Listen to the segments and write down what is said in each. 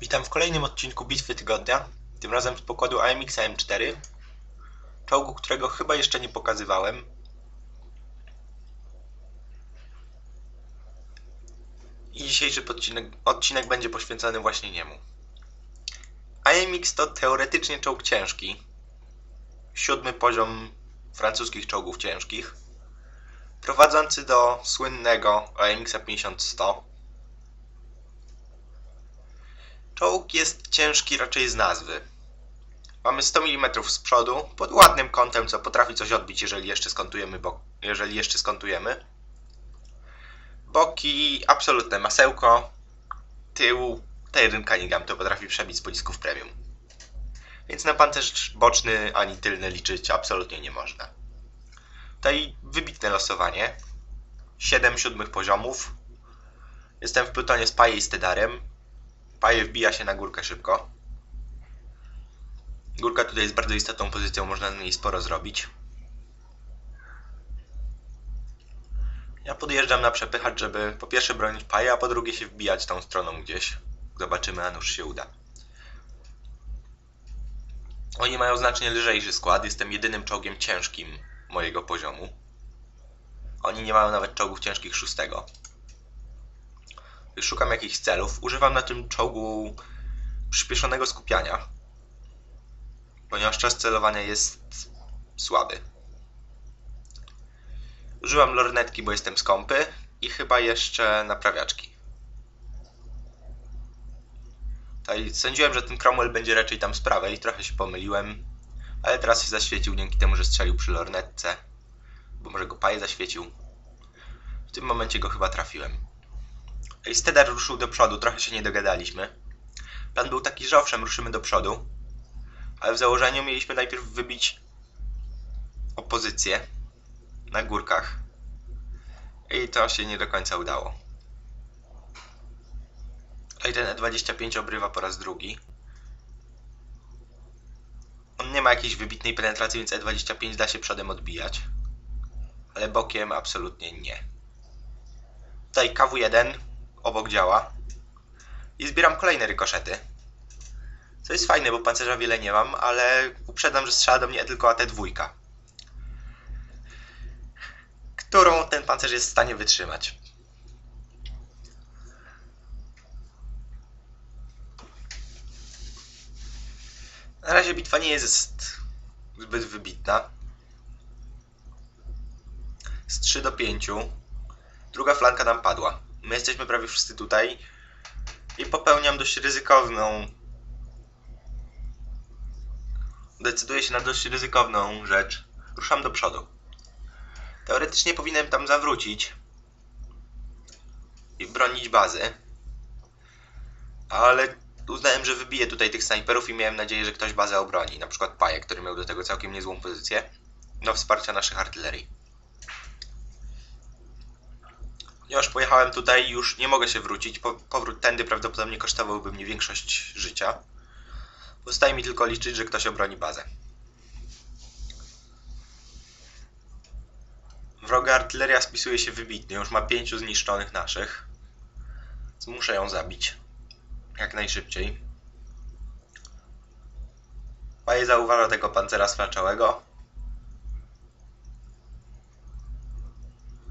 Witam w kolejnym odcinku Bitwy Tygodnia, tym razem z pokładu AMX AM4, czołgu, którego chyba jeszcze nie pokazywałem. I dzisiejszy odcinek, odcinek będzie poświęcony właśnie niemu. AMX to teoretycznie czołg ciężki, siódmy poziom francuskich czołgów ciężkich, prowadzący do słynnego AMX 50-100, Czołg jest ciężki raczej z nazwy. Mamy 100 mm z przodu, pod ładnym kątem, co potrafi coś odbić, jeżeli jeszcze skontujemy, bo... jeżeli jeszcze skontujemy. Boki, absolutne masełko. Tył, ten Cunningham to potrafi przebić z pocisków premium. Więc na pancerz boczny ani tylny liczyć absolutnie nie można. Tutaj wybitne losowanie. 7 siódmych poziomów. Jestem w plutonie z Paje i Stedarem. Paje wbija się na górkę szybko. Górka tutaj jest bardzo istotną pozycją, można na niej sporo zrobić. Ja podjeżdżam na przepychacz, żeby po pierwsze bronić paję, a po drugie się wbijać tą stroną gdzieś. Zobaczymy, a nuż się uda. Oni mają znacznie lżejszy skład, jestem jedynym czołgiem ciężkim mojego poziomu. Oni nie mają nawet czołgów ciężkich szóstego szukam jakichś celów, używam na tym czołgu przyspieszonego skupiania, ponieważ czas celowania jest słaby. Używam lornetki, bo jestem skąpy i chyba jeszcze naprawiaczki. Tutaj sądziłem, że ten Cromwell będzie raczej tam z prawej, trochę się pomyliłem, ale teraz się zaświecił dzięki temu, że strzelił przy lornetce, bo może go paje zaświecił. W tym momencie go chyba trafiłem. Stedar ruszył do przodu, trochę się nie dogadaliśmy. Plan był taki, że owszem, ruszymy do przodu, ale w założeniu mieliśmy najpierw wybić opozycję na górkach. I to się nie do końca udało. Ten E25 obrywa po raz drugi. On nie ma jakiejś wybitnej penetracji, więc E25 da się przodem odbijać. Ale bokiem absolutnie nie. Tutaj KW1 obok działa. I zbieram kolejne rykoszety. Co jest fajne, bo pancerza wiele nie mam, ale uprzedzam, że strzela do mnie tylko AT2. Którą ten pancerz jest w stanie wytrzymać. Na razie bitwa nie jest zbyt wybitna. Z 3 do 5. Druga flanka nam padła. My jesteśmy prawie wszyscy tutaj i popełniam dość ryzykowną. Decyduję się na dość ryzykowną rzecz. Ruszam do przodu. Teoretycznie powinienem tam zawrócić i bronić bazy, ale uznałem, że wybiję tutaj tych snajperów i miałem nadzieję, że ktoś bazę obroni. Na przykład Paje, który miał do tego całkiem niezłą pozycję do wsparcia naszych artylerii. Ponieważ pojechałem tutaj, już nie mogę się wrócić. powrót tędy prawdopodobnie kosztowałby mnie większość życia. Pozostaje mi tylko liczyć, że ktoś obroni bazę. Wroga artyleria spisuje się wybitnie. Już ma pięciu zniszczonych naszych. Muszę ją zabić. Jak najszybciej. Paje zauważa tego pancera sfraczałego.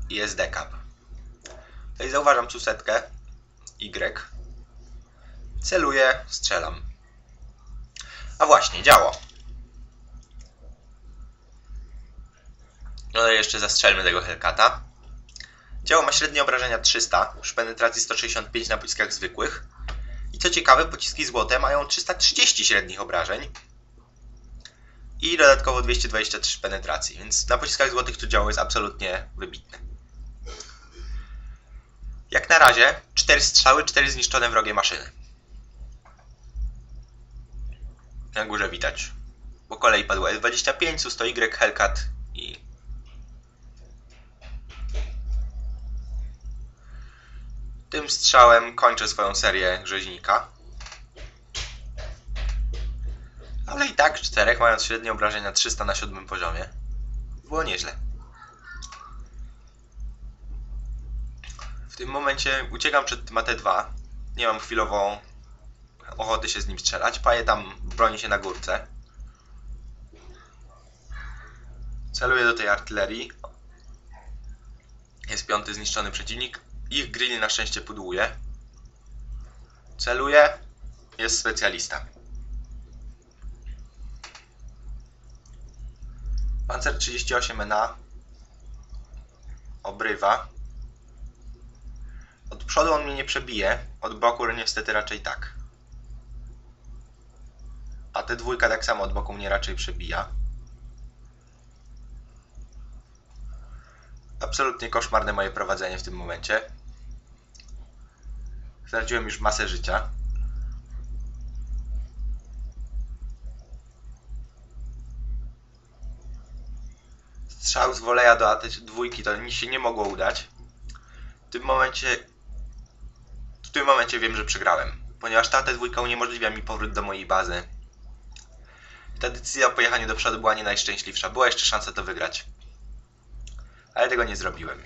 I jest dekap. Tutaj zauważam tu setkę. Y. Celuję, strzelam. A właśnie, działo. No i jeszcze zastrzelmy tego Hellcata. Działo ma średnie obrażenia 300, przy penetracji 165 na pociskach zwykłych. I co ciekawe, pociski złote mają 330 średnich obrażeń. I dodatkowo 223 penetracji, więc na pociskach złotych to działo jest absolutnie wybitne. Jak na razie, cztery strzały, cztery zniszczone wrogie maszyny. Na górze widać. Po kolei padło S25, 100 Y, Hellcat i... Tym strzałem kończę swoją serię rzeźnika. Ale i tak czterech, mając średnie obrażenia 300 na siódmym poziomie. Było nieźle. Tym momencie uciekam przed tym AT2. Nie mam chwilowo ochoty się z nim strzelać. Paje tam broni się na górce. Celuję do tej artylerii. Jest piąty zniszczony przeciwnik. Ich grill na szczęście pudłuje. Celuję. Jest specjalista. Panzer 38 NA obrywa. Od przodu on mnie nie przebije, od boku niestety raczej tak. A te dwójka tak samo od boku mnie raczej przebija. Absolutnie koszmarne moje prowadzenie w tym momencie. Straciłem już masę życia. Strzał z woleja do dwójki to mi się nie mogło udać. W tym momencie w tym momencie wiem, że przegrałem, ponieważ ta T2 uniemożliwia mi powrót do mojej bazy. Ta decyzja o pojechaniu do przodu była nie najszczęśliwsza. Była jeszcze szansa to wygrać. Ale tego nie zrobiłem.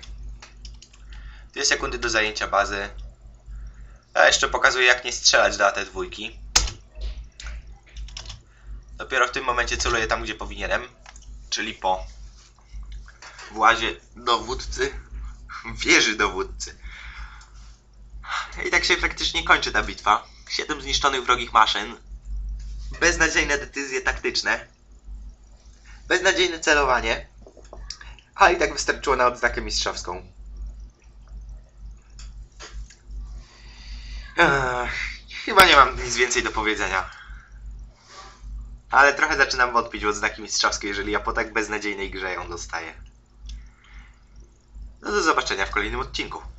Dwie sekundy do zajęcia bazy. A jeszcze pokazuję jak nie strzelać do AT2. Dopiero w tym momencie celuję tam, gdzie powinienem. Czyli po włazie dowódcy. Wieży dowódcy. I tak się praktycznie kończy ta bitwa. Siedem zniszczonych wrogich maszyn. Beznadziejne decyzje taktyczne. Beznadziejne celowanie. A i tak wystarczyło na odznakę mistrzowską. Ech, chyba nie mam nic więcej do powiedzenia. Ale trochę zaczynam wątpić w odznaki mistrzowskie, jeżeli ja po tak beznadziejnej grze ją dostaję. No do zobaczenia w kolejnym odcinku.